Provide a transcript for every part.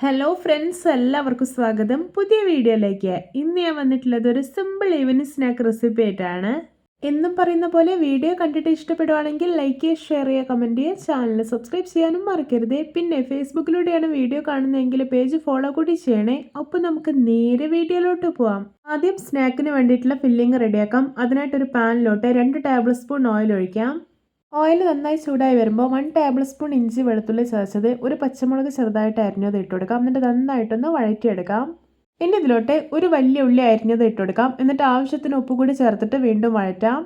Hello friends എല്ലാവർക്കും സ്വാഗതം. പുതിയ വീഡിയോയിലേക്ക്. ഇന്ന് ഞാൻ വന്നിട്ടുള്ളത് ഒരു സിമ്പിൾ ഈവനിങ് സ്നാക്ക് റെസിപ്പി ആയിട്ടാണ്. എന്നും പറയുന്ന പോലെ വീഡിയോ കണ്ടിട്ട് ഇഷ്ടപ്പെടുവാണെങ്കിൽ ലൈക്ക് ചെയ്യുക ഷെയർ ചെയ്യുക കമന്റ് ചെയ്യുക. ചാനൽ സബ്സ്ക്രൈബ് ചെയ്യാനും മറക്കരുത്. പിന്നെ ഫേസ്ബുക്കിലൂടെയാണ് വീഡിയോ കാണുന്നതെങ്കിൽ പേജ് ഫോളോ കൂടി ചെയ്യണേ. അപ്പോൾ നമുക്ക് നേരെ വീഡിയോയിലോട്ട് പോവാം. ആദ്യം സ്നാക്കിന് വേണ്ടിയിട്ടുള്ള ഫില്ലിംഗ് റെഡിയാക്കാം അതിനായിട്ടൊരു പാനിലോട്ട് രണ്ട് ടേബിൾ സ്പൂൺ ഓയിൽ ഒഴിക്കാം. ഓയിൽ നന്നായി ചൂടായി വരുമ്പോൾ വൺ ടേബിൾ സ്പൂൺ ഇഞ്ചി വെളുത്തുള്ളി ചതച്ചത് ഒരു പച്ചമുളക് ചെറുതായിട്ട് അരിഞ്ഞത് ഇട്ട് കൊടുക്കാം. എന്നിട്ട് നന്നായിട്ടൊന്ന് വഴറ്റിയെടുക്കാം. ഇനി ഇതിലോട്ട് ഒരു വലിയ ഉള്ളി അരിഞ്ഞത് ഇട്ട് കൊടുക്കാം. എന്നിട്ട് ആവശ്യത്തിന് ഉപ്പ് കൂടി ചേർത്തിട്ട് വീണ്ടും വഴറ്റാം.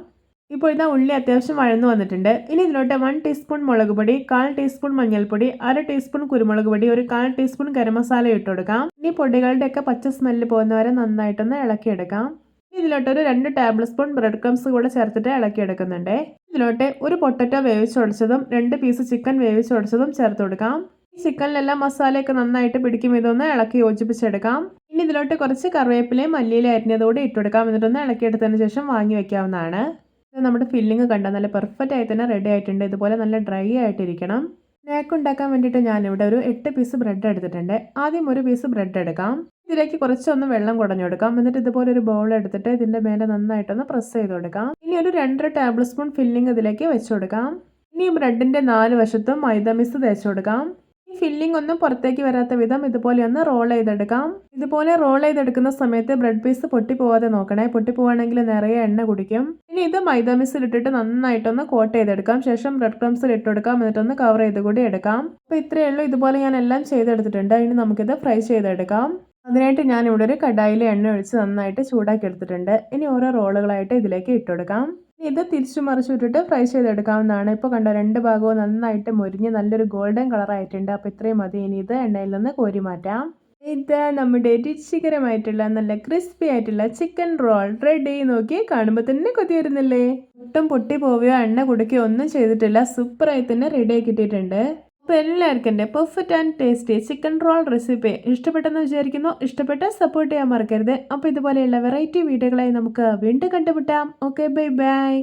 ഇപ്പോൾ ഇതാ ഉള്ളി അത്യാവശ്യം വഴന്നു വന്നിട്ടുണ്ട്. ഇനി ഇതിലോട്ട് വൺ ടീസ്പൂൺ മുളക് പൊടി കാൽ ടീസ്പൂൺ മഞ്ഞൾപ്പൊടി അര ടീസ്പൂൺ കുരുമുളക് പൊടി ഒരു കാൽ ടീസ്പൂൺ ഗരം മസാല ഇട്ട് കൊടുക്കാം. ഇനി പൊടികളുടെയൊക്കെ പച്ച സ്മെല്ല് പോകുന്നവരെ നന്നായിട്ടൊന്ന് ഇളക്കിയെടുക്കാം. ഇതിലോട്ട് ഒരു രണ്ട് ടേബിൾ സ്പൂൺ ബ്രെഡ് ക്രംസ് കൂടെ ചേർത്തിട്ട് ഇളക്കിയെടുക്കുന്നുണ്ട്. ഇതിലോട്ട് ഒരു പൊട്ടറ്റോ വേവിച്ചുടച്ചതും രണ്ട് പീസ് ചിക്കൻ വേവിച്ചുടച്ചതും ചേർത്ത് കൊടുക്കാം. ചിക്കനിലെല്ലാം മസാലയൊക്കെ നന്നായിട്ട് പിടിക്കും. ഇതൊന്ന് ഇളക്കി യോജിപ്പിച്ചെടുക്കാം. ഇനി ഇതിലോട്ട് കുറച്ച് കറിവേപ്പിലയും മല്ലിയിലും അരിഞ്ഞതോടെ ഇട്ടുകൊടുക്കാം എന്നിട്ടൊന്ന് ഇളക്കിയെടുത്തതിന് ശേഷം വാങ്ങി വെക്കാവുന്നതാണ്. ഇത് നമ്മുടെ ഫില്ലിങ് കണ്ട? നല്ല പെർഫെക്റ്റ് ആയി തന്നെ റെഡി ആയിട്ടുണ്ട്. ഇതുപോലെ നല്ല ഡ്രൈ ആയിട്ടിരിക്കണം. സ്നാക്ക് ഉണ്ടാക്കാൻ വേണ്ടിയിട്ട് ഞാനിവിടെ ഒരു എട്ട് പീസ് ബ്രെഡ് എടുത്തിട്ടുണ്ട്. ആദ്യം ഒരു പീസ് ബ്രെഡ് എടുക്കാം. ഇതിലേക്ക് കുറച്ചൊന്ന് വെള്ളം കുടഞ്ഞു കൊടുക്കാം എന്നിട്ട് ഇതുപോലെ ഒരു ബൗൾ എടുത്തിട്ട് ഇതിന്റെ മേലെ നന്നായിട്ടൊന്ന് പ്രസ് ചെയ്ത് കൊടുക്കാം. ഇനി ഒരു രണ്ടര ടേബിൾ സ്പൂൺ ഫില്ലിംഗ് ഇതിലേക്ക് വെച്ച് കൊടുക്കാം. ഇനി ബ്രെഡിന്റെ നാല് വശത്തും മൈദ മിസ് തേച്ച് കൊടുക്കാം. ഈ ഫില്ലിംഗ് ഒന്നും പുറത്തേക്ക് വരാത്ത വിധം ഇതുപോലെ ഒന്ന് റോൾ ചെയ്തെടുക്കാം. ഇതുപോലെ റോൾ ചെയ്തെടുക്കുന്ന സമയത്ത് ബ്രെഡ് പീസ് പൊട്ടിപ്പോവാതെ നോക്കണേ. പൊട്ടിപ്പോവാണെങ്കിൽ നിറയെ എണ്ണ കുടിക്കും. ഇനി ഇത് മൈദ മിസ്സിൽ ഇട്ടിട്ട് നന്നായിട്ടൊന്ന് കോട്ട് ചെയ്തെടുക്കാം. ശേഷം ബ്രെഡ് ക്രംസിൽ ഇട്ട് കൊടുക്കാം. എന്നിട്ടൊന്ന് കവർ ചെയ്ത് കൂടി എടുക്കാം. അപ്പോൾ ഇത്രയേ ഉള്ളൂ. ഇതുപോലെ ഞാൻ എല്ലാം ചെയ്തെടുത്തിട്ടുണ്ട്. ഇനി നമുക്കിത് ഫ്രൈ ചെയ്തെടുക്കാം. അതിനായിട്ട് ഞാൻ ഇവിടെ ഒരു കടായിൽ എണ്ണ ഒഴിച്ച് നന്നായിട്ട് ചൂടാക്കി എടുത്തിട്ടുണ്ട്. ഇനി ഓരോ റോളുകളായിട്ട് ഇതിലേക്ക് ഇട്ട് കൊടുക്കാം. ഇത് തിരിച്ചു മറിച്ചു ഫ്രൈ ചെയ്തെടുക്കാവുന്നതാണ്. ഇപ്പോൾ കണ്ടോ രണ്ട് ഭാഗവും നന്നായിട്ട് മുരിഞ്ഞ് നല്ലൊരു ഗോൾഡൻ കളറായിട്ടുണ്ട്. അപ്പോൾ ഇത്രയും മതി. ഇനി ഇത് എണ്ണയിൽ നിന്ന് കോരി മാറ്റാം. ഇത് നമ്മുടെ രുചികരമായിട്ടുള്ള നല്ല ക്രിസ്പി ആയിട്ടുള്ള ചിക്കൻ റോൾ റെഡി. നോക്കി കാണുമ്പോൾ തന്നെ കൊതി വരുന്നില്ലേ? ഒട്ടും പൊട്ടി പോവുകയോ എണ്ണ കുടുക്കുകയോ ഒന്നും ചെയ്തിട്ടില്ല. സൂപ്പറായി തന്നെ റെഡി അപ്പോൾ എല്ലാവർക്കും എന്റെ perfect and tasty chicken roll recipe ഇഷ്ടപ്പെട്ടെന്ന് വിചാരിക്കുന്നു. ഇഷ്ടപ്പെട്ട സപ്പോർട്ട് ചെയ്യാൻ മറക്കരുത്. അപ്പോൾ ഇതുപോലെയുള്ള വെറൈറ്റി വീഡിയോകളായി നമുക്ക് വീണ്ടും കണ്ടുമുട്ടാം. Okay bye bye